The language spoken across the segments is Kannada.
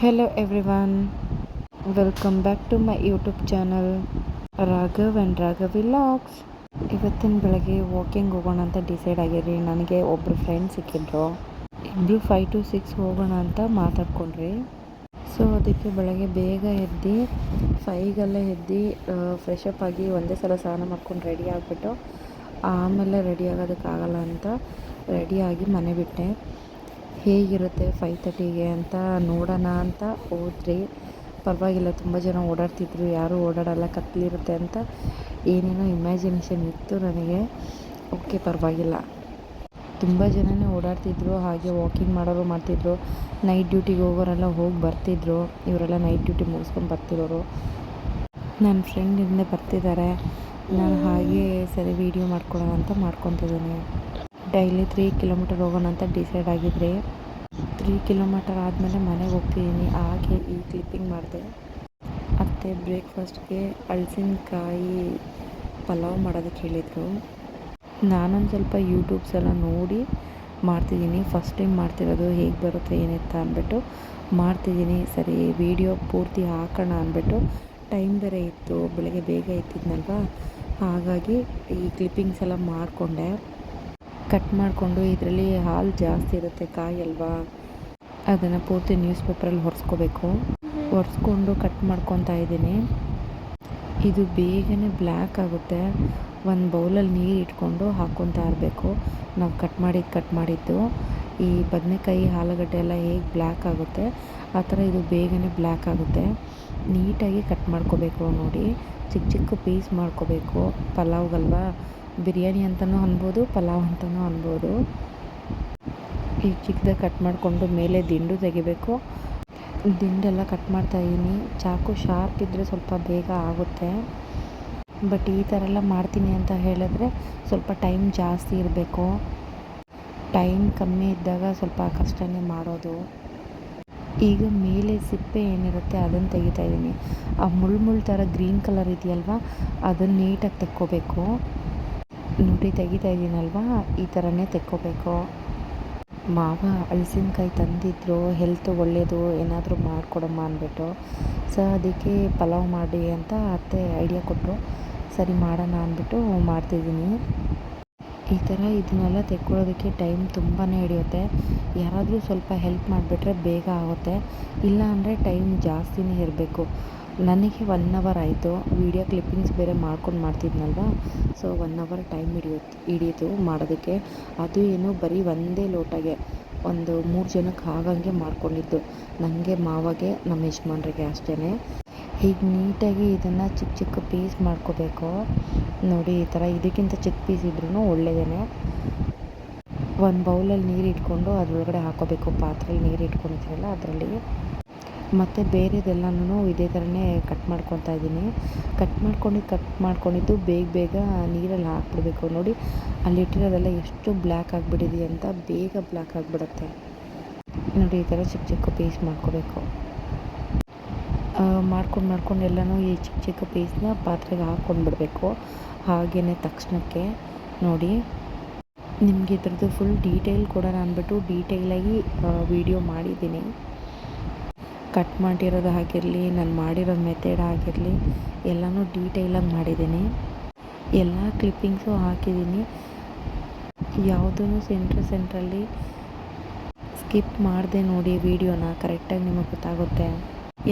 Hello everyone welcome back to my YouTube channel Raghav and Raghav logs ಇವತ್ತಿನ ಬೆಳಗ್ಗೆ ವಾಕಿಂಗ್ ಹೋಗೋಣ ಅಂತ ಡಿಸೈಡ್ ಆಗಿರಿ. ನನಗೆ ಒಬ್ಬರು ಫ್ರೆಂಡ್ ಸಿಕ್ಕಿದ್ರು. ಇಬ್ಬರು ಫೈವ್ ಟು ಸಿಕ್ಸ್ ಹೋಗೋಣ ಅಂತ ಮಾತಾಡ್ಕೊಂಡ್ರಿ ಸೊ ಅದಕ್ಕೆ ಬೆಳಗ್ಗೆ ಬೇಗ ಎದ್ದು ಫೈಗೆಲ್ಲ ಎದ್ದು ಫ್ರೆಶ್ ಅಪ್ ಆಗಿ ಒಂದೇ ಸಲ ಸ್ನಾನ ಮಾಡ್ಕೊಂಡು ರೆಡಿ ಆಗಿಬಿಟ್ಟು, ಆಮೇಲೆ ರೆಡಿ ಆಗೋದಕ್ಕಾಗಲ್ಲ ಅಂತ ರೆಡಿಯಾಗಿ ಮನೆ ಬಿಟ್ಟೆ. ಹೇಗಿರುತ್ತೆ ಫೈವ್ ತರ್ಟಿಗೆ ಅಂತ ನೋಡೋಣ ಅಂತ ಹೋದ್ರಿ ಪರವಾಗಿಲ್ಲ, ತುಂಬ ಜನ ಓಡಾಡ್ತಿದ್ರು, ಯಾರೂ ಓಡಾಡಲ್ಲ ಕತ್ಲಿರುತ್ತೆ ಅಂತ ಏನೇನೋ ಇಮ್ಯಾಜಿನೇಷನ್ ಇತ್ತು ನನಗೆ. ಓಕೆ, ಪರವಾಗಿಲ್ಲ. ತುಂಬ ಜನನೇ ಓಡಾಡ್ತಿದ್ರು, ಹಾಗೆ ವಾಕಿಂಗ್ ಮಾಡೋರು ಮಾಡ್ತಿದ್ರು ನೈಟ್ ಡ್ಯೂಟಿಗೆ ಹೋಗೋರೆಲ್ಲ ಹೋಗಿ ಬರ್ತಿದ್ರು, ಇವರೆಲ್ಲ ನೈಟ್ ಡ್ಯೂಟಿ ಮುಗಿಸ್ಕೊಂಡು ಬರ್ತಿರೋರು. ನನ್ನ ಫ್ರೆಂಡ್ ಹಿಂದೆ ಬರ್ತಿದ್ದಾರೆ ನಾನು ಹಾಗೆ ಸರಿ ವೀಡಿಯೋ ಮಾಡ್ಕೊಳ್ಳೋಣ ಅಂತ ಮಾಡ್ಕೊತಿದ್ದೀನಿ. ಡೈಲಿ ತ್ರೀ ಕಿಲೋಮೀಟರ್ ಹೋಗೋಣ ಅಂತ ಡಿಸೈಡ್ ಆಗಿದ್ರಿ ತ್ರೀ ಕಿಲೋಮೀಟರ್ ಆದಮೇಲೆ ಮನೆಗೆ ಹೋಗ್ತಿದ್ದೀನಿ ಹಾಗೆ ಈ ಕ್ಲಿಪ್ಪಿಂಗ್ ಮಾಡಿದೆ. ಅತ್ತೆ ಬ್ರೇಕ್ಫಾಸ್ಟ್ಗೆ ಹಲಸಿನಕಾಯಿ ಪಲಾವ್ ಮಾಡೋದಕ್ಕೆ ಹೇಳಿದರು. ನಾನೊಂದು ಸ್ವಲ್ಪ ಯೂಟ್ಯೂಬ್ಸ್ ಎಲ್ಲ ನೋಡಿ ಮಾಡ್ತಿದ್ದೀನಿ ಫಸ್ಟ್ ಟೈಮ್ ಮಾಡ್ತಿರೋದು ಹೇಗೆ ಬರುತ್ತೆ ಏನಿತ್ತ ಅಂದ್ಬಿಟ್ಟು ಮಾಡ್ತಿದ್ದೀನಿ ಸರಿ ವಿಡಿಯೋ ಪೂರ್ತಿ ಹಾಕೋಣ ಅಂದ್ಬಿಟ್ಟು ಟೈಮ್ ಬೇರೆ ಇತ್ತು. ಬೆಳಗ್ಗೆ ಬೇಗ ಇತ್ತಿದ್ನಲ್ವ ಹಾಗಾಗಿ ಈ ಕ್ಲಿಪ್ಪಿಂಗ್ಸ್ ಎಲ್ಲ ಮಾಡಿಕೊಂಡೆ. ಕಟ್ ಮಾಡಿಕೊಂಡು ಇದರಲ್ಲಿ ಹಾಲು ಜಾಸ್ತಿ ಇರುತ್ತೆ, ಕಾಯಿ ಅಲ್ವಾ? ಅದನ್ನು ಪೂರ್ತಿ ನ್ಯೂಸ್ ಪೇಪರಲ್ಲಿ ಒರೆಸ್ಕೋಬೇಕು. ಒರೆಸ್ಕೊಂಡು ಕಟ್ ಮಾಡ್ಕೊತಾ ಇದ್ದೀನಿ. ಇದು ಬೇಗನೆ ಬ್ಲ್ಯಾಕ್ ಆಗುತ್ತೆ. ಒಂದು ಬೌಲಲ್ಲಿ ನೀರು ಇಟ್ಕೊಂಡು ಹಾಕ್ಕೊತಾ ಇರಬೇಕು. ನಾವು ಕಟ್ ಮಾಡಿದ್ದು ಕಟ್ ಮಾಡಿದ್ದು. ಈ ಬದನೆಕಾಯಿ ಆಲೂಗಡ್ಡೆ ಎಲ್ಲ ಹೇಗೆ ಬ್ಲ್ಯಾಕ್ ಆಗುತ್ತೆ, ಆ ಥರ ಇದು ಬೇಗನೆ ಬ್ಲ್ಯಾಕ್ ಆಗುತ್ತೆ. ನೀಟಾಗಿ ಕಟ್ ಮಾಡ್ಕೋಬೇಕು ನೋಡಿ. ಚಿಕ್ಕ ಚಿಕ್ಕ ಪೀಸ್ ಮಾಡ್ಕೋಬೇಕು. ಪಲಾವ್ಗಲ್ವಾ? ಬಿರಿಯಾನಿ ಅಂತಲೂ ಅನ್ಬೋದು, ಪಲಾವ್ ಅಂತಲೂ ಅನ್ಬೋದು. ಈ ಚಿಕ್ಕದಾಗಿ ಕಟ್ ಮಾಡಿಕೊಂಡು ಮೇಲೆ ದಿಂಡು ತೆಗಿಬೇಕು. ದಿಂಡೆಲ್ಲ ಕಟ್ ಮಾಡ್ತಾಯಿದ್ದೀನಿ ಚಾಕು ಶಾರ್ಪ್ ಇದ್ದರೆ ಸ್ವಲ್ಪ ಬೇಗ ಆಗುತ್ತೆ. ಬಟ್ ಈ ಥರ ಎಲ್ಲ ಮಾಡ್ತೀನಿ ಅಂತ ಹೇಳಿದ್ರೆ ಸ್ವಲ್ಪ ಟೈಮ್ ಜಾಸ್ತಿ ಇರಬೇಕು. ಟೈಮ್ ಕಮ್ಮಿ ಇದ್ದಾಗ ಸ್ವಲ್ಪ ಕಷ್ಟನೇ ಮಾಡೋದು. ಈಗ ಮೇಲೆ ಸಿಪ್ಪೆ ಏನಿರುತ್ತೆ ಅದನ್ನು ತೆಗಿತಾ ಇದ್ದೀನಿ ಆ ಮುಳ್ಳು ಮುಳ್ಳು ಥರ ಗ್ರೀನ್ ಕಲರ್ ಇದೆಯಲ್ವ, ಅದನ್ನು ನೀಟಾಗಿ ತೆಕ್ಕೋಬೇಕು. ನೋಡಿ ತೆಗಿತಾ ಇದ್ದೀನಲ್ವ ಈ ಥರನೇ ತೆಕ್ಕೋಬೇಕು. ಮಾವ ಹಲಸಿನಕಾಯಿ ತಂದಿದ್ರು ಹೆಲ್ತ್ ಒಳ್ಳೆಯದು ಏನಾದರೂ ಮಾಡಿಕೊಡಮ್ಮ ಅಂದ್ಬಿಟ್ಟು. ಸೊ ಅದಕ್ಕೆ ಪಲಾವ್ ಮಾಡಿ ಅಂತ ಅತ್ತೆ ಐಡಿಯಾ ಕೊಟ್ಟರು ಸರಿ ಮಾಡೋಣ ಅಂದ್ಬಿಟ್ಟು ಮಾಡ್ತಿದ್ದೀನಿ. ಈ ಥರ ಇದನ್ನೆಲ್ಲ ತೆಕ್ಕೊಳ್ಳೋದಕ್ಕೆ ಟೈಮ್ ತುಂಬಾ ಹಿಡಿಯುತ್ತೆ. ಯಾರಾದರೂ ಸ್ವಲ್ಪ ಹೆಲ್ಪ್ ಮಾಡಿಬಿಟ್ರೆ ಬೇಗ ಆಗುತ್ತೆ. ಇಲ್ಲ ಅಂದರೆ ಟೈಮ್ ಜಾಸ್ತಿನೇ ಇರಬೇಕು. ನನಗೆ ಒನ್ ಅವರ್ ಆಯಿತು. ವೀಡಿಯೋ ಕ್ಲಿಪ್ಪಿಂಗ್ಸ್ ಬೇರೆ ಮಾಡ್ಕೊಂಡು ಮಾಡ್ತಿದ್ನಲ್ವ? ಸೊ ಒನ್ ಅವರ್ ಟೈಮ್ ಹಿಡಿಯುತ್ತೆ ಹಿಡಿಯಿತು ಮಾಡೋದಕ್ಕೆ. ಅದು ಏನು ಬರೀ ಒಂದೇ ಲೋಟಗೆ ಒಂದು ಮೂರು ಜನಕ್ಕೆ ಆಗಂಗೆ ಮಾಡ್ಕೊಂಡಿದ್ದು. ನನಗೆ ಮಾವಾಗೆ, ನಮ್ಮ ಯಜಮಾನ್ರಿಗೆ ಅಷ್ಟೇ ಹೀಗೆ ನೀಟಾಗಿ ಇದನ್ನು ಚಿಕ್ಕ ಚಿಕ್ಕ ಪೀಸ್ ಮಾಡ್ಕೋಬೇಕು. ನೋಡಿ, ಈ ಥರ ಇದಕ್ಕಿಂತ ಚಿಕ್ಕ ಪೀಸ್ ಇದ್ರೂ ಒಳ್ಳೆಯದೇ ಒಂದು ಬೌಲಲ್ಲಿ ನೀರು ಇಟ್ಕೊಂಡು ಅದರೊಳಗಡೆ ಹಾಕೋಬೇಕು. ಪಾತ್ರೆಯಲ್ಲಿ ನೀರು ಅದರಲ್ಲಿ. ಮತ್ತು ಬೇರೆದೆಲ್ಲನೂ ಇದೇ ಥರನೇ ಕಟ್ ಮಾಡ್ಕೊತಾ ಇದ್ದೀನಿ. ಕಟ್ ಮಾಡ್ಕೊಂಡು ಕಟ್ ಮಾಡ್ಕೊಂಡಿದ್ದು ಬೇಗ ಬೇಗ ನೀರಲ್ಲಿ ಹಾಕ್ಬಿಡ್ಬೇಕು. ನೋಡಿ, ಅಲ್ಲಿ ಇಟ್ಟಿರೋದೆಲ್ಲ ಎಷ್ಟು ಬ್ಲ್ಯಾಕ್ ಆಗಿಬಿಟ್ಟಿದೆ ಅಂತ ಬೇಗ ಬ್ಲ್ಯಾಕ್ ಆಗಿಬಿಡುತ್ತೆ. ನೋಡಿ, ಈ ಥರ ಚಿಕ್ಕ ಚಿಕ್ಕ ಪೀಸ್ ಮಾಡ್ಕೋಬೇಕು. ಮಾಡ್ಕೊಂಡು ಮಾಡ್ಕೊಂಡು ಎಲ್ಲನೂ ಈ ಚಿಕ್ಕ ಚಿಕ್ಕ ಪೀಸ್ನ ಪಾತ್ರೆಗೆ ಹಾಕ್ಕೊಂಡು ಬಿಡಬೇಕು. ಹಾಗೇ ತಕ್ಷಣಕ್ಕೆ. ನೋಡಿ, ನಿಮಗೆ ಇದರದ್ದು ಫುಲ್ ಡೀಟೇಲ್ ಕೂಡ ನಾನು ಬಿಟ್ಟು ಡೀಟೇಲಾಗಿ ವಿಡಿಯೋ ಮಾಡಿದ್ದೀನಿ. ಕಟ್ ಮಾಡಿರೋದು ಆಗಿರಲಿ ನಾನು ಮಾಡಿರೋ ಮೆಥಡ್ ಆಗಿರಲಿ ಎಲ್ಲನೂ ಡೀಟೇಲಾಗಿ ಮಾಡಿದ್ದೀನಿ. ಎಲ್ಲ ಕ್ಲಿಪ್ಪಿಂಗ್ಸು ಹಾಕಿದ್ದೀನಿ. ಯಾವುದೂ ಸೆಂಟ್ರ್ ಸೆಂಟ್ರಲ್ಲಿ ಸ್ಕಿಪ್ ಮಾಡಿದೆ ನೋಡಿ ವೀಡಿಯೋನ ಕರೆಕ್ಟಾಗಿ ನಿಮಗೆ ಗೊತ್ತಾಗುತ್ತೆ.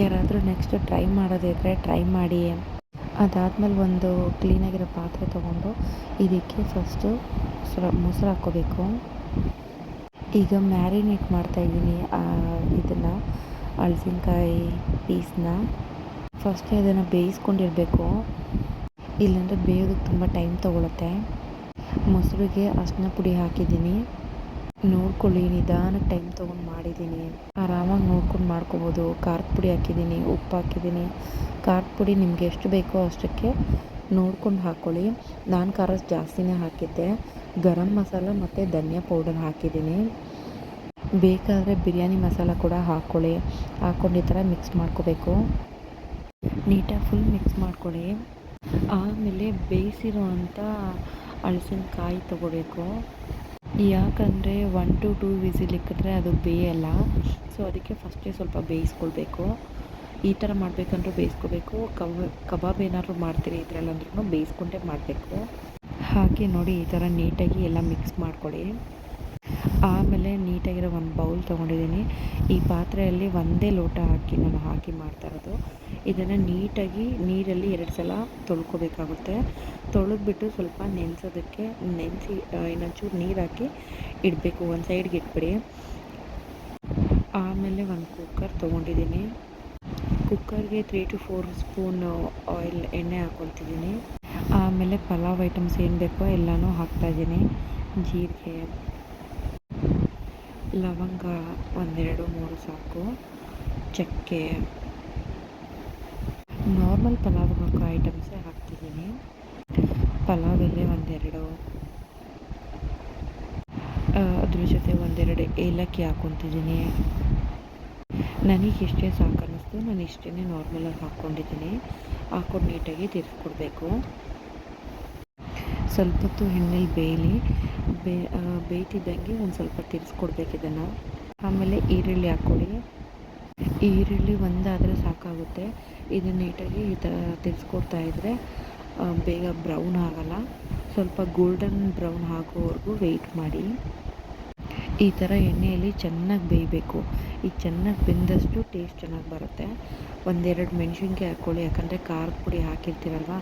ಯಾರಾದರೂ ನೆಕ್ಸ್ಟ್ ಟ್ರೈ ಮಾಡೋದಿದ್ರೆ ಟ್ರೈ ಮಾಡಿ. ಅದಾದಮೇಲೆ ಒಂದು ಕ್ಲೀನಾಗಿರೋ ಪಾತ್ರೆ ತೊಗೊಂಡು ಇದಕ್ಕೆ ಫಸ್ಟು ಮೊಸರು ಮೊಸರು ಹಾಕ್ಕೋಬೇಕು. ಈಗ ಮ್ಯಾರಿನೇಟ್ ಮಾಡ್ತಾಯಿದ್ದೀನಿ ಇದನ್ನು. ಹಲಸಿನ್ಕಾಯಿ ಪೀಸ್ನ ಫಸ್ಟೇ ಅದನ್ನು ಬೇಯಿಸ್ಕೊಂಡಿರಬೇಕು. ಇಲ್ಲಾಂದರೆ ಬೇಯೋದಕ್ಕೆ ತುಂಬ ಟೈಮ್ ತೊಗೊಳುತ್ತೆ. ಮೊಸರಿಗೆ ಅರಿಶಿನ ಪುಡಿ ಹಾಕಿದ್ದೀನಿ. ನೋಡ್ಕೊಳ್ಳಿ, ನಿಧಾನಕ್ಕೆ ಟೈಮ್ ತೊಗೊಂಡು ಮಾಡಿದ್ದೀನಿ. ಆರಾಮಾಗಿ ನೋಡ್ಕೊಂಡು ಮಾಡ್ಕೊಬೋದು. ಖಾರದ ಪುಡಿ ಹಾಕಿದ್ದೀನಿ, ಉಪ್ಪು ಹಾಕಿದ್ದೀನಿ. ಖಾರದ ಪುಡಿ ನಿಮ್ಗೆ ಎಷ್ಟು ಬೇಕೋ ಅಷ್ಟಕ್ಕೆ ನೋಡ್ಕೊಂಡು ಹಾಕ್ಕೊಳ್ಳಿ ನಾನು ಖಾರ ಜಾಸ್ತಿನೇ ಹಾಕಿದ್ದೆ. ಗರಂ ಮಸಾಲ ಮತ್ತು ಧನಿಯಾ ಪೌಡರ್ ಹಾಕಿದ್ದೀನಿ. ಬೇಕಾದರೆ ಬಿರಿಯಾನಿ ಮಸಾಲ ಕೂಡ ಹಾಕ್ಕೊಳ್ಳಿ ಹಾಕ್ಕೊಂಡು ಈ ಥರ ಮಿಕ್ಸ್ ಮಾಡ್ಕೋಬೇಕು. ನೀಟಾಗಿ ಫುಲ್ ಮಿಕ್ಸ್ ಮಾಡ್ಕೊಳ್ಳಿ. ಆಮೇಲೆ ಬೇಯಿಸಿರುವಂಥ ಅಂಥ ಹಲಸಿನಕಾಯಿ ತೊಗೋಬೇಕು. ಯಾಕಂದರೆ ಒನ್ ಟು ಟೂ ವಿಸಿಲ್ ಇಕ್ಕಿದ್ರೆ ಅದು ಬೇಯಲ್ಲ. ಸೊ ಅದಕ್ಕೆ ಫಸ್ಟೇ ಸ್ವಲ್ಪ ಬೇಯಿಸ್ಕೊಳ್ಬೇಕು. ಈ ಥರ ಮಾಡಬೇಕಂದ್ರೂ ಬೇಯಿಸ್ಕೋಬೇಕು ಕಬ, ಕಬಾಬ್ ಏನಾದರೂ ಮಾಡ್ತೀರಿ ಇದರಲ್ಲಂದ್ರೂ ಬೇಯಿಸ್ಕೊಂಡೇ ಮಾಡಬೇಕು. ಹಾಗೆ ನೋಡಿ ಈ ಥರ ನೀಟಾಗಿ ಎಲ್ಲ ಮಿಕ್ಸ್ ಮಾಡಿಕೊಡಿ ಆಮೇಲೆ ನೀಟಾಗಿರೋ ಒಂದು ಬೌಲ್ ತೊಗೊಂಡಿದ್ದೀನಿ. ಈ ಪಾತ್ರೆಯಲ್ಲಿ ಒಂದೇ ಲೋಟ ಹಾಕಿ ನಾನು ಹಾಕಿ ಮಾಡ್ತಾ ಇರೋದು. ಇದನ್ನು ನೀಟಾಗಿ ನೀರಲ್ಲಿ ಎರಡು ಸಲ ತೊಳ್ಕೊಬೇಕಾಗುತ್ತೆ. ತೊಳೆದ್ಬಿಟ್ಟು ಸ್ವಲ್ಪ ನೆನೆಸೋದಕ್ಕೆ ನೆನೆಸಿ ಇನ್ನೊಂಚೂರು ನೀರು ಹಾಕಿ ಇಡಬೇಕು. ಒಂದು ಸೈಡ್ಗೆ ಇಟ್ಬಿಡಿ. ಆಮೇಲೆ ಒಂದು ಕುಕ್ಕರ್ ತೊಗೊಂಡಿದ್ದೀನಿ. ಕುಕ್ಕರ್ಗೆ three to four spoon oil ಎಣ್ಣೆ ಹಾಕ್ಕೊಳ್ತಿದ್ದೀನಿ ಆಮೇಲೆ ಪಲಾವ್ ಐಟಮ್ಸ್ ಏನು ಬೇಕೋ ಎಲ್ಲನೂ ಹಾಕ್ತಾಯಿದ್ದೀನಿ ಜೀರಿಗೆ ಲವಂಗ ಒಂದೆರಡು, ಮೂರು ಸಾಕು. ಚಕ್ಕೆ. ನಾರ್ಮಲ್ ಪಲಾವ್ ಹಾಕೋ ಐಟಮ್ಸೇ ಹಾಕ್ತಿದ್ದೀನಿ. ಪಲಾವ್ ಎಲೆ ಒಂದೆರಡು ಅದ್ರ ಜೊತೆ ಒಂದೆರಡು ಏಲಕ್ಕಿ ಹಾಕ್ಕೊತಿದ್ದೀನಿ. ನನಗೆ ಇಷ್ಟೇ ಸಾಕು ಅನ್ನಿಸ್ತು ನಾನು ಇಷ್ಟೇ ನಾರ್ಮಲಾಗಿ ಹಾಕ್ಕೊಂಡಿದ್ದೀನಿ. ಹಾಕ್ಕೊಂಡು ನೀಟಾಗಿ ತಿರ್ಸ್ಕೊಡ್ಬೇಕು. ಸ್ವಲ್ಪ ಹೊತ್ತು ಎಣ್ಣೆಲಿ ಬೇಯಲಿ. ಬೇ ಬೇಯ್ತಿದ್ದಂಗೆ ಒಂದು ಸ್ವಲ್ಪ ತಿರ್ಸ್ಕೊಡ್ಬೇಕು ಇದನ್ನು ಆಮೇಲೆ ಈರುಳ್ಳಿ ಹಾಕ್ಕೊಳ್ಳಿ ಈರುಳ್ಳಿ ಒಂದಾದರೆ ಸಾಕಾಗುತ್ತೆ. ಇದನ್ನು ನೀಟಾಗಿ ಈ ಥರ ತಿರ್ಸ್ಕೊಡ್ತಾ ಇದ್ದರೆ ಬೇಗ ಬ್ರೌನ್ ಆಗಲ್ಲ. ಸ್ವಲ್ಪ ಗೋಲ್ಡನ್ ಬ್ರೌನ್ ಆಗೋವರೆಗೂ ವೆಯ್ಟ್ ಮಾಡಿ. ಈ ಥರ ಎಣ್ಣೆಯಲ್ಲಿ ಚೆನ್ನಾಗಿ ಬೇಯಬೇಕು. ಈ ಚೆನ್ನಾಗಿ ಬೆಂದಷ್ಟು ಟೇಸ್ಟ್ ಚೆನ್ನಾಗಿ ಬರುತ್ತೆ. ಒಂದೆರಡು ಮೆಣಸಿನ್ಕಾಯಿ ಹಾಕ್ಕೊಳ್ಳಿ. ಯಾಕಂದರೆ ಖಾರದ ಪುಡಿ ಹಾಕಿರ್ತೀರಲ್ವ?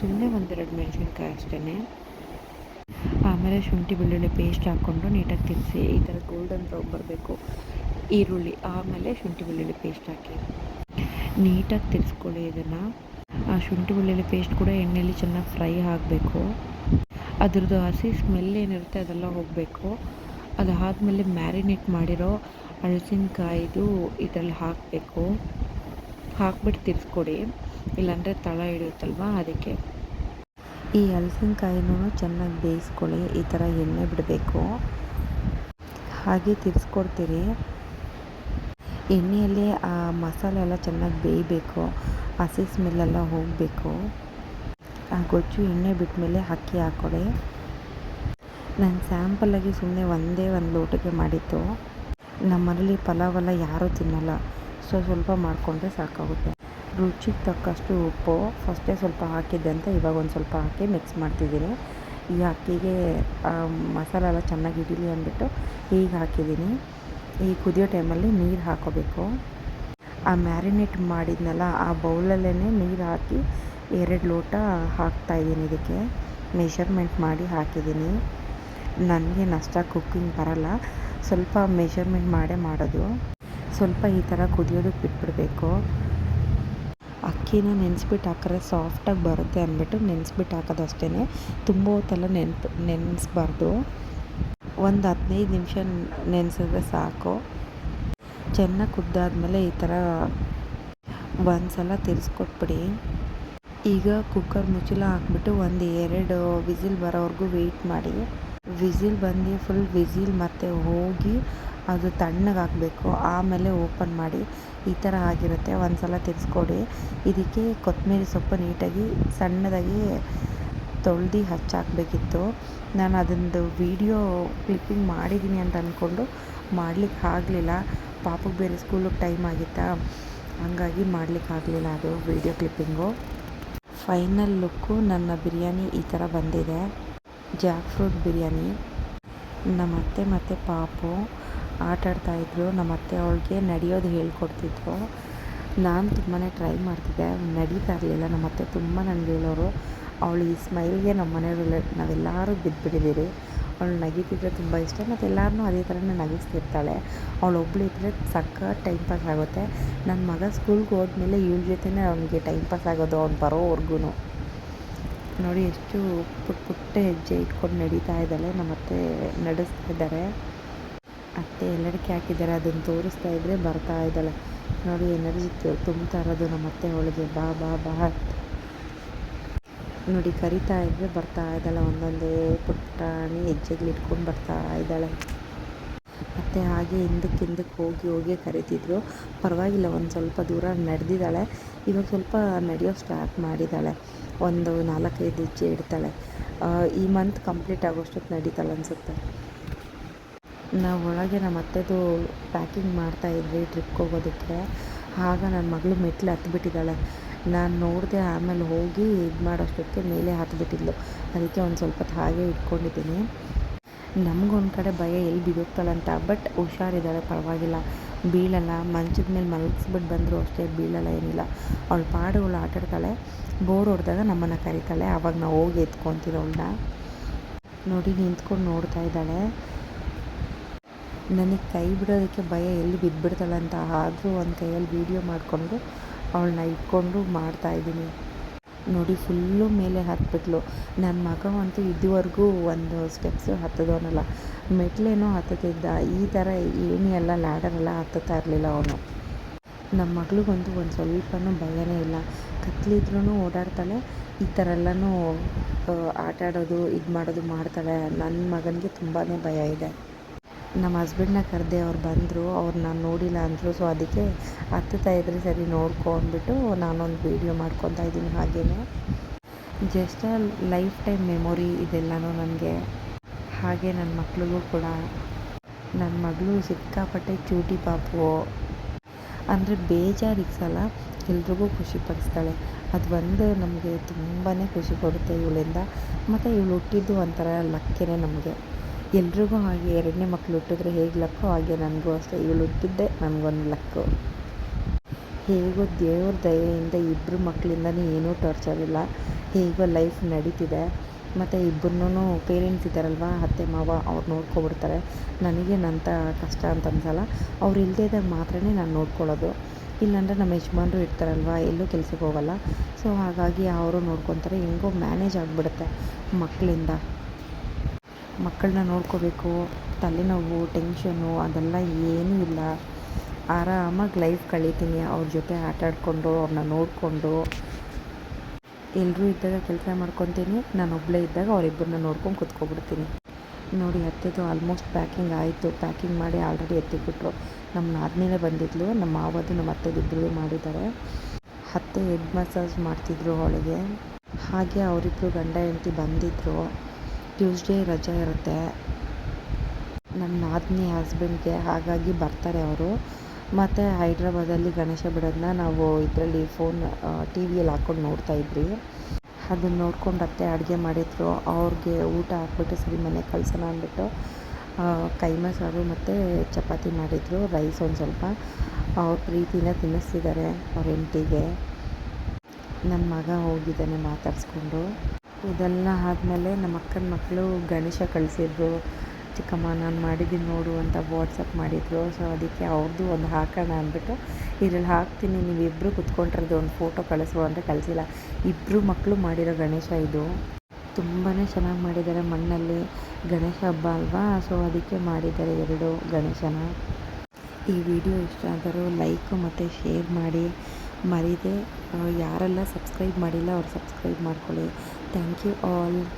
ಸುಮ್ಮನೆ ಒಂದೆರಡು ಮೆಣಸಿನ್ಕಾಯಿ ಅಷ್ಟೇ ಆಮೇಲೆ ಶುಂಠಿ ಬೆಳ್ಳುಳ್ಳಿ ಪೇಸ್ಟ್ ಹಾಕ್ಕೊಂಡು ನೀಟಾಗಿ ತಿರ್ಸಿ ಈ ಥರ ಗೋಲ್ಡನ್ ಬ್ರೌನ್ ಬರಬೇಕು. ಈರುಳ್ಳಿ, ಆಮೇಲೆ ಶುಂಠಿ ಬೆಳ್ಳುಳ್ಳಿ ಪೇಸ್ಟ್ ಹಾಕಿ. ನೀಟಾಗಿ ತಿರ್ಸ್ಕೊಳ್ಳಿ ಇದನ್ನು. ಆ ಶುಂಠಿ ಬೆಳ್ಳುಳ್ಳಿ ಪೇಸ್ಟ್ ಕೂಡ ಎಣ್ಣೆಯಲ್ಲಿ ಚೆನ್ನಾಗಿ ಫ್ರೈ ಆಗಬೇಕು. ಅದ್ರದ್ದು ಹಸಿ ಸ್ಮೆಲ್ ಏನಿರುತ್ತೆ ಅದೆಲ್ಲ ಹೋಗಬೇಕು. ಅದಾದಮೇಲೆ ಮ್ಯಾರಿನೇಟ್ ಮಾಡಿರೋ ಹಳಸಿನಕಾಯಿದು ಇದರಲ್ಲಿ ಹಾಕಬೇಕು. ಹಾಕ್ಬಿಟ್ಟು ತಿರ್ಸ್ಕೊಡಿ. ಇಲ್ಲಾಂದರೆ ತಳ ಹಿಡಿಯುತ್ತಲ್ವ, ಅದಕ್ಕೆ. ಈ ಹಲಸಿನಕಾಯಿನೂ ಚೆನ್ನಾಗಿ ಬೇಯಿಸ್ಕೊಳ್ಳಿ, ಈ ಥರ ಎಣ್ಣೆ ಬಿಡಬೇಕು. ಹಾಗೆ ತಿರ್ಸ್ಕೊಡ್ತೀರಿ. ಎಣ್ಣೆಯಲ್ಲಿ ಆ ಮಸಾಲೆ ಎಲ್ಲ ಚೆನ್ನಾಗಿ ಬೇಯಬೇಕು, ಹಸಿ ಸ್ಮೆಲ್ಲೆಲ್ಲ ಹೋಗಬೇಕು. ಆ ಗೊಜ್ಜು ಎಣ್ಣೆ ಬಿಟ್ಟ ಮೇಲೆ ಅಕ್ಕಿ ಹಾಕ್ಕೊಡಿ ನಾನು ಸ್ಯಾಂಪಲಾಗಿ ಸುಮ್ಮನೆ ಒಂದೇ ಒಂದು ಲೋಟಕ್ಕೆ ಮಾಡಿತ್ತು ನಮ್ಮನೇಲಿ ಪಲಾವೆಲ್ಲ ಯಾರೂ ತಿನ್ನಲ್ಲ, ಸೊ ಸ್ವಲ್ಪ ಮಾಡಿಕೊಂಡ್ರೆ ಸಾಕಾಗುತ್ತೆ. ರುಚಿಗೆ ತಕ್ಕಷ್ಟು ಉಪ್ಪು. ಫಸ್ಟೇ ಸ್ವಲ್ಪ ಹಾಕಿದ್ದೆ ಅಂತ ಇವಾಗ ಒಂದು ಸ್ವಲ್ಪ ಹಾಕಿ ಮಿಕ್ಸ್ ಮಾಡ್ತಿದ್ದೀನಿ. ಈ ಅಕ್ಕಿಗೆ ಮಸಾಲೆ ಎಲ್ಲ ಚೆನ್ನಾಗಿ ಹಿಡೀಲಿ ಅಂದ್ಬಿಟ್ಟು ಈಗ ಹಾಕಿದ್ದೀನಿ. ಈ ಕುದಿಯೋ ಟೈಮಲ್ಲಿ ನೀರು ಹಾಕೋಬೇಕು. ಆ ಮ್ಯಾರಿನೇಟ್ ಮಾಡಿದ್ನಲ್ಲ, ಆ ಬೌಲಲ್ಲೇ ನೀರು ಹಾಕಿ ಎರಡು ಲೋಟ ಹಾಕ್ತಾಯಿದ್ದೀನಿ ಇದಕ್ಕೆ. ಮೆಷರ್ಮೆಂಟ್ ಮಾಡಿ ಹಾಕಿದ್ದೀನಿ. ನನಗೆ ನಷ್ಟ ಕುಕ್ಕಿಂಗ್ ಬರಲ್ಲ. ಸ್ವಲ್ಪ ಮೆಷರ್ಮೆಂಟ್ ಮಾಡೇ ಮಾಡೋದು. ಸ್ವಲ್ಪ ಈ ಥರ ಕುದಿಯೋದಕ್ಕೆ ಬಿಟ್ಬಿಡಬೇಕು. ಅಕ್ಕಿನ ನೆನೆಸ್ಬಿಟ್ಟು ಹಾಕಿದ್ರೆ ಸಾಫ್ಟಾಗಿ ಬರುತ್ತೆ ಅಂದ್ಬಿಟ್ಟು ನೆನೆಸ್ಬಿಟ್ಟು ಹಾಕೋದು ಅಷ್ಟೇ ತುಂಬ ಹೊತ್ತೆಲ್ಲ ನೆನ್ಪು, ನೆನೆಸ್ಬಾರ್ದು. ಒಂದು ಹದಿನೈದು ನಿಮಿಷ ನೆನೆಸಿದ್ರೆ ಸಾಕು. ಚೆನ್ನಾಗಿ ಕುದ್ದಾದ್ಮೇಲೆ ಈ ಥರ ಒಂದು ಸಲ ತಿರ್ಸ್ಕೊಟ್ಬಿಡಿ. ಈಗ ಕುಕ್ಕರ್ ಮುಚ್ಚಳ ಹಾಕ್ಬಿಟ್ಟು ಒಂದು ಎರಡು ವಿಸಿಲ್ ಬರೋವರೆಗೂ ವೆಯ್ಟ್ ಮಾಡಿ. ವಿಸಿಲ್ ಬಂದು ಫುಲ್ ವಿಸಿಲ್ ಮತ್ತೆ ಹೋಗಿ ಅದು ತಣ್ಣಗೆ ಹಾಕಬೇಕು ಆಮೇಲೆ ಓಪನ್ ಮಾಡಿ ಈ ಥರ ಆಗಿರುತ್ತೆ. ಒಂದು ಸಲ ತಿರ್ಸ್ಕೊಡಿ. ಇದಕ್ಕೆ ಕೊತ್ತಂಬರಿ ಸೊಪ್ಪು ನೀಟಾಗಿ ಸಣ್ಣದಾಗಿ ತೊಳ್ದು ಹಚ್ಚಾಕಬೇಕಿತ್ತು. ನಾನು ಅದೊಂದು ವೀಡಿಯೋ ಕ್ಲಿಪ್ಪಿಂಗ್ ಮಾಡಿದ್ದೀನಿ ಅಂತ ಅಂದ್ಕೊಂಡು ಮಾಡ್ಲಿಕ್ಕೆ ಆಗಲಿಲ್ಲ. ಪಾಪಗೆ ಬೇರೆ ಸ್ಕೂಲಿಗೆ ಟೈಮ್ ಆಗಿತ್ತಾ? ಹಂಗಾಗಿ ಮಾಡ್ಲಿಕ್ಕೆ ಆಗಲಿಲ್ಲ ಅದು ವೀಡಿಯೋ ಕ್ಲಿಪ್ಪಿಂಗು. ಫೈನಲ್ ಲುಕ್ಕು ನನ್ನ ಬಿರಿಯಾನಿ ಈ ಥರ ಬಂದಿದೆ. Jackfruit biryani. ನಮ್ಮ ಅತ್ತೆ ಮತ್ತು ಪಾಪು. ಆಟ ಆಡ್ತಾಯಿದ್ರು ನಮ್ಮ ಅತ್ತೆ ಅವಳಿಗೆ ನಡೆಯೋದು ಹೇಳ್ಕೊಡ್ತಿದ್ರು. ನಾನು ತುಂಬಾ ಟ್ರೈ ಮಾಡ್ತಿದ್ದೆ. ನಡೀತಾ ಇರಲಿಲ್ಲ. ನಮ್ಮ ಅತ್ತೆ ತುಂಬ ನನಗೆ ಹೇಳೋರು. ಅವಳು ಈ ಸ್ಮೈಲ್ಗೆ ನಮ್ಮ ಮನೆಯವರೆಲ್ಲ ನಾವೆಲ್ಲರೂ ಬಿದ್ದುಬಿಟ್ಟಿದ್ದೀರಿ ಅವಳು ನಗಿತಿದ್ರೆ ತುಂಬ ಇಷ್ಟ. ಮತ್ತು ಎಲ್ಲರನ್ನೂ ಅದೇ ಥರನೇ ನಗಿಸ್ತಿರ್ತಾಳೆ. ಅವಳು ಒಬ್ಬಳು ಇದ್ದರೆ ಸಕ್ಕ ಟೈಮ್ ಪಾಸ್ ಆಗುತ್ತೆ. ನನ್ನ ಮಗ ಸ್ಕೂಲ್ಗೆ ಹೋದ್ಮೇಲೆ ಇವಳ ಜೊತೆನೇ ಅವನಿಗೆ ಟೈಮ್ ಪಾಸ್ ಆಗೋದು, ಅವ್ನು ಬರೋವರೆಗೂ ನೋಡಿ, ಎಷ್ಟು ಪುಟ್ಟ ಪುಟ್ಟ ಹೆಜ್ಜೆ ಇಟ್ಕೊಂಡು ನಡೀತಾ ಇದ್ದಾಳೆ. ನಮ್ಮ ಅತ್ತೆ ನಡೆಸ್ತಾ ಇದ್ದಾರೆ. ಅತ್ತೆ ಎಲ್ಲಡಿಕೆ ಹಾಕಿದ್ದಾರೆ, ಅದನ್ನು ತೋರಿಸ್ತಾ ಇದ್ದರೆ ಬರ್ತಾ ಇದ್ದಾಳೆ. ನೋಡಿ ಎನರ್ಜಿ ತುಂಬ್ತಾ ಇರೋದು ನಮ್ಮ ಅತ್ತೆ ಅವಳಿಗೆ. ಬಾ ಬಾ ಬಾ. ನೋಡಿ, ಕರಿತಾ ಇದ್ದರೆ ಬರ್ತಾ ಇದ್ದಾಳೆ. ಒಂದೊಂದೇ ಪುಟ್ಟಾಣಿ ಹೆಜ್ಜೆಗಳು ಇಟ್ಕೊಂಡು ಬರ್ತಾ ಇದ್ದಾಳೆ. ಮತ್ತು ಹಾಗೆ ಹಿಂದಕ್ಕೆ ಹಿಂದಕ್ಕೆ ಹೋಗಿ ಹೋಗಿ ಕರಿತಿದ್ರು. ಪರವಾಗಿಲ್ಲ, ಒಂದು ಸ್ವಲ್ಪ ದೂರ ನಡೆದಿದ್ದಾಳೆ. ಇವಾಗ ಸ್ವಲ್ಪ ನಡೆಯೋ ಸ್ಟಾರ್ಟ್ ಮಾಡಿದ್ದಾಳೆ. ಒಂದು ನಾಲ್ಕೈದು ಹೆಜ್ಜೆ ಇಡ್ತಾಳೆ. ಈ ಮಂತ್ ಕಂಪ್ಲೀಟ್ ಆಗೋಷ್ಟೊತ್ತು ನಡೀತಾಳೆ ಅನಿಸುತ್ತೆ. ನಾವು ಒಳಗೆ ನಮ್ಮ ಅತ್ತೆದು ಪ್ಯಾಕಿಂಗ್ ಮಾಡ್ತಾಯಿದ್ವಿ ಟ್ರಿಪ್ಗೆ ಹೋಗೋದಕ್ಕೆ. ಆಗ ನನ್ನ ಮಗಳು ಮೆಟ್ಲು ಹತ್ಬಿಟ್ಟಿದ್ದಾಳೆ ನಾನು ನೋಡಿದೆ ಆಮೇಲೆ ಹೋಗಿ ಇದು ಮಾಡೋಷ್ಟೊತ್ತಿಗೆ ಮೇಲೆ ಹತ್ಬಿಟ್ಟಿದ್ಲು. ಅದಕ್ಕೆ ಒಂದು ಸ್ವಲ್ಪ ಹಾಗೆ ಇಟ್ಕೊಂಡಿದ್ದೀನಿ. ನಮಗೊಂದು ಕಡೆ ಭಯ ಎಲ್ಲಿ ಬಿದ್ದೋಗ್ತಾಳಂತ ಬಟ್ ಹುಷಾರಿದ್ದಾಳೆ ಪರವಾಗಿಲ್ಲ. ಬೀಳಲ್ಲ, ಮಂಚದ ಮೇಲೆ ಮಲಗಿಸ್ಬಿಟ್ಟು ಬಂದರೂ ಅಷ್ಟೇ, ಬೀಳಲ್ಲ ಏನಿಲ್ಲ. ಅವಳು ಪಾಡುಗಳು ಆಟಾಡ್ತಾಳೆ. ಬೋರ್ ಹೊಡೆದಾಗ ನಮ್ಮನ್ನು ಕರಿತಾಳೆ. ಆವಾಗ ನಾವು ಹೋಗಿ ಎತ್ಕೊತೀವಿ ಅವಳನ್ನ ನೋಡಿ ನಿಂತ್ಕೊಂಡು ನೋಡ್ತಾ ಇದ್ದಾಳೆ. ನನಗೆ ಕೈ ಬಿಡೋದಕ್ಕೆ ಭಯ ಎಲ್ಲಿ ಬಿದ್ದುಬಿಡ್ತಾಳೆ ಅಂತ ಆದರೂ ಒಂದು ಕೈಯಲ್ಲಿ ವೀಡಿಯೋ ಮಾಡಿಕೊಂಡು ಅವಳನ್ನ ಇಟ್ಕೊಂಡು ಮಾಡ್ತಾಯಿದ್ದೀನಿ ನೋಡಿ ಫುಲ್ಲು ಮೇಲೆ ಹತ್ಬಿಟ್ಲು. ನನ್ನ ಮಗ ಅಂತೂ ಇದುವರೆಗೂ ಒಂದು ಸ್ಟೆಪ್ಸು ಹತ್ತದವನಲ್ಲ. ಮೆಟ್ಲೇನೋ ಹತ್ತುತ್ತಿದ್ದ. ಈ ಥರ ಏಣಿ ಎಲ್ಲ ಲ್ಯಾಡರೆಲ್ಲ ಹತ್ತುತ್ತಾ ಇರಲಿಲ್ಲ ಅವನು. ನಮ್ಮ ಮಗಳಿಗಂತೂ ಒಂದು ಸ್ವಲ್ಪನೂ ಭಯನೇ ಇಲ್ಲ. ಕತ್ಲಿದ್ರೂ ಓಡಾಡ್ತಾಳೆ, ಈ ಥರ ಎಲ್ಲನೂ ಆಟ ಆಡೋದು ಇದು ಮಾಡೋದು ಮಾಡ್ತಾಳೆ. ನನ್ನ ಮಗನಿಗೆ ತುಂಬಾ ಭಯ ಇದೆ. ನಮ್ಮ ಹಸ್ಬೆಂಡ್ನ ಕರೆದೆ ಅವ್ರು ಬಂದರು, ಅವ್ರು ನಾನು ನೋಡಿಲ್ಲ ಅಂದರು ಸೊ ಅದಕ್ಕೆ ಹತ್ತುತ್ತಾ ಇದ್ದರೆ ಸರಿ ನೋಡ್ಕೊ ಅಂದ್ಬಿಟ್ಟು ನಾನೊಂದು ವೀಡಿಯೋ ಮಾಡ್ಕೊತಾ ಇದ್ದೀನಿ ಹಾಗೇ ಜಸ್ಟ್ ಲೈಫ್ ಟೈಮ್ ಮೆಮೊರಿ ಇದೆಲ್ಲನೂ ನನಗೆ. ಹಾಗೆ ನನ್ನ ಮಕ್ಳಿಗೂ ಕೂಡ. ನನ್ನ ಮಗಳು ಸಿಕ್ಕಾಪಟ್ಟೆ ಚೂಟಿ ಪಾಪು ಅಂದರೆ ಬೇಜಾರಿಸಲ್ಲ ಎಲ್ರಿಗೂ ಖುಷಿ ಪಡಿಸ್ತಾಳೆ. ಅದು ಒಂದು ನಮಗೆ ತುಂಬಾ ಖುಷಿ ಕೊಡುತ್ತೆ ಇವಳಿಂದ. ಮತ್ತು ಇವಳು ಹುಟ್ಟಿದ್ದು ಒಂಥರ ಲಕ್ಕೇ ನಮಗೆ. ಎಲ್ರಿಗೂ ಹಾಗೆ ಎರಡನೇ ಮಕ್ಳು ಹುಟ್ಟಿದ್ರೆ ಹೇಗೆ ಲಕ್ಕು ಹಾಗೆ ನನಗೂ ಅಷ್ಟೇ. ಇವಳು ಹುಟ್ಟಿದ್ದೆ, ನನಗೊಂದು ಲಕ್ಕು. ಹೇಗೋ ದೇವ್ರ ದಯೆಯಿಂದ ಇಬ್ಬರು ಮಕ್ಕಳಿಂದನೇ ಏನೂ ಟಾರ್ಚರ್ ಇಲ್ಲ. ಹೇಗೋ ಲೈಫ್ ನಡೀತಿದೆ. ಮತ್ತು ಇಬ್ಬರನ್ನೂ ಪೇರೆಂಟ್ಸ್ ಇದ್ದಾರಲ್ವ, ಅತ್ತೆ, ಮಾವ ಅವ್ರು ನೋಡ್ಕೊಬಿಡ್ತಾರೆ. ನನಗೆ ನಂತ ಕಷ್ಟ ಅಂತ ಅನ್ಸಲ್ಲ. ಅವ್ರು ಇಲ್ಲದೇ ಇದ್ದಾಗ ಮಾತ್ರ ನಾನು ನೋಡ್ಕೊಳ್ಳೋದು. ಇಲ್ಲಾಂದರೆ ನಮ್ಮ ಯಜಮಾನ್ರು ಇರ್ತಾರಲ್ವ, ಎಲ್ಲೂ ಕೆಲಸಕ್ಕೆ ಹೋಗಲ್ಲ. ಸೊ ಹಾಗಾಗಿ ಅವರು ನೋಡ್ಕೊತಾರೆ, ಹೆಂಗೋ ಮ್ಯಾನೇಜ್ ಆಗಿಬಿಡುತ್ತೆ ಮಕ್ಕಳಿಂದ ಮಕ್ಕಳನ್ನ ನೋಡ್ಕೋಬೇಕು, ತಲೆನೋವು ಟೆನ್ಷನ್ನು ಅದೆಲ್ಲ ಏನೂ ಇಲ್ಲ. ಆರಾಮಾಗಿ ಲೈಫ್ ಕಳೀತೀನಿ, ಅವ್ರ ಜೊತೆ ಆಟ ಆಡಿಕೊಂಡು ಅವ್ರನ್ನ ನೋಡಿಕೊಂಡು. ಎಲ್ಲರೂ ಇದ್ದಾಗ ಕೆಲಸ ಮಾಡ್ಕೊತೀನಿ, ನಾನು ಒಬ್ಬಳೇ ಇದ್ದಾಗ ಅವರಿಬ್ಬರನ್ನ ನೋಡ್ಕೊಂಡು ಕುತ್ಕೊಬಿಡ್ತೀನಿ. ನೋಡಿ ಅತ್ತೆದು ಆಲ್ಮೋಸ್ಟ್ ಪ್ಯಾಕಿಂಗ್ ಆಯಿತು. ಪ್ಯಾಕಿಂಗ್ ಮಾಡಿ ಆಲ್ರೆಡಿ ಎತ್ತಿಬಿಟ್ರು. ನಮ್ಮ ನಾದಿನಿನೇ ಬಂದಿದ್ಲು ನಮ್ಮ ಮಾವದು ನಮ್ಮ ಅತ್ತೆದಿಬ್ಬರು ಮಾಡಿದ್ದಾರೆ. ಅತ್ತೆ ಹೆಡ್ ಮಸಾಜ್ ಮಾಡ್ತಿದ್ರು ಅವಳಿಗೆ. ಹಾಗೆ ಅವರಿಬ್ಬರು ಗಂಡ ಹೆಂಡತಿ ಬಂದಿದ್ದರು ಟ್ಯೂಸ್ಡೇ ರಜೆ ಇರುತ್ತೆ. ನಮ್ಮ ನಾದಿನಿ ಹಸ್ಬೆಂಡ್ಗೆ ಹಾಗಾಗಿ ಬರ್ತಾರೆ ಅವರು. ಮತ್ತು ಹೈದ್ರಾಬಾದಲ್ಲಿ ಗಣೇಶ ಬಿಡೋದನ್ನ ನಾವು ಇದರಲ್ಲಿ ಫೋನ್ ಟಿ ವಿಯಲ್ಲಿ ಹಾಕ್ಕೊಂಡು ನೋಡ್ತಾ ಇದ್ವಿ. ಅದನ್ನ ನೋಡ್ಕೊಂಡು ಅತ್ತೆ ಅಡುಗೆ ಮಾಡಿದ್ರು. ಅವ್ರಿಗೆ ಊಟ ಹಾಕ್ಬಿಟ್ಟು ಸರಿ ಮನೆಗೆ ಕಳ್ಸೋಣ ಅಂದ್ಬಿಟ್ಟು ಕೈಮಾ ಸಾರು ಮತ್ತು ಚಪಾತಿ ಮಾಡಿದರು. ರೈಸ್ ಒಂದು ಸ್ವಲ್ಪ. ಅವ್ರ ಪ್ರೀತಿನ ತಿನ್ನಿಸ್ತಿದ್ದಾರೆ ಅವ್ರ ಹೆಂಡ್ತಿಗೆ. ನನ್ನ ಮಗ ಹೋಗಿದ್ದಾನೆ ಮಾತಾಡಿಸ್ಕೊಂಡು. ಇದೆಲ್ಲ ಆದಮೇಲೆ ನಮ್ಮ ಅಕ್ಕನ ಮಕ್ಕಳು ಗಣೇಶ ಕಳಿಸಿದ್ರು. ಚಿಕ್ಕಮ್ಮ, ನಾನು ಮಾಡಿದ್ದೀನಿ ನೋಡು ಅಂತ ವಾಟ್ಸಪ್ ಮಾಡಿದರು. ಸೊ ಅದಕ್ಕೆ ಅವ್ರದ್ದು ಒಂದು ಹಾಕೋಣ ಅಂದ್ಬಿಟ್ಟು, ಇದ್ರಲ್ಲಿ ಹಾಕ್ತೀನಿ ನೀವಿಬ್ಬರು ಕುತ್ಕೊಂಡಿರೋದು ಒಂದು ಫೋಟೋ ಕಳಿಸು ಅಂದರೆ ಕಳಿಸಿಲ್ಲ. ಇಬ್ಬರು ಮಕ್ಕಳು ಮಾಡಿರೋ ಗಣೇಶ ಇದು. ತುಂಬಾ ಚೆನ್ನಾಗಿ ಮಾಡಿದ್ದಾರೆ ಮಣ್ಣಲ್ಲಿ. ಗಣೇಶ ಹಬ್ಬ ಅಲ್ವಾ? ಸೊ ಅದಕ್ಕೆ ಮಾಡಿದ್ದಾರೆ ಎರಡು ಗಣೇಶನ. ಈ ವಿಡಿಯೋ ಇಷ್ಟ ಆದರೂ ಲೈಕು ಮತ್ತು ಶೇರ್ ಮಾಡಿ. ಮರೀದೆ, ಯಾರೆಲ್ಲ ಸಬ್ಸ್ಕ್ರೈಬ್ ಮಾಡಿಲ್ಲ ಅವ್ರು ಸಬ್ಸ್ಕ್ರೈಬ್ ಮಾಡ್ಕೊಳ್ಳಿ. Thank you all.